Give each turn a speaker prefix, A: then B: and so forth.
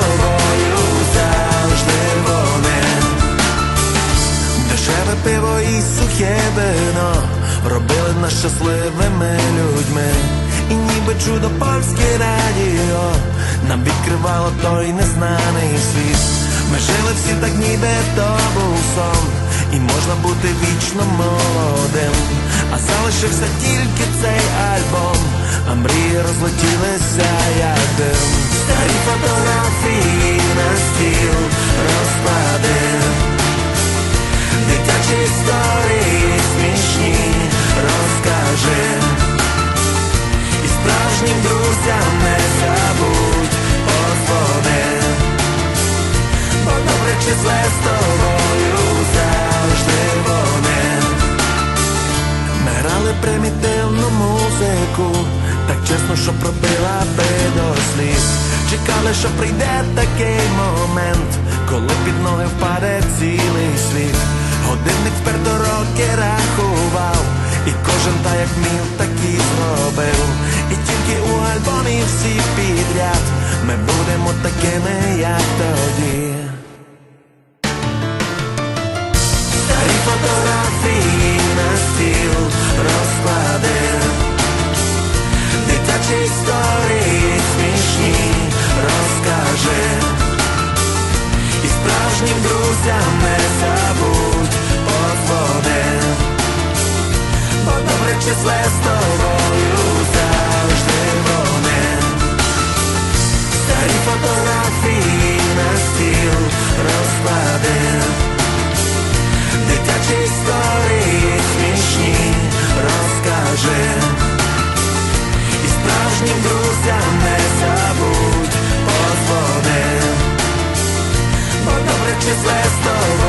A: тобою завжди вони Дешеве пиво і сухе вино Робили нас щасливими людьми І ніби чудо польське радіо Нам відкривало той незнаний світ. Ми жили всі так ніби то був сон. І можна бути вічно молодим не забудь подводи Бо добре числе з тобою завжди вони. Ми примітивну музику Так чесно, що пробила би до сліз. Чекали, що прийде такий момент Коли під впаде цілий світ. Годинник вперто роки рахував І кожен так як міг, так і зробив тільки у альбомі всі підряд Ми будемо такими, як тоді Старі фотографії на стіл розкладив Дитячі історії смішні розкажи І справжнім друзям не забудь подводи Бо добре числе з restless, the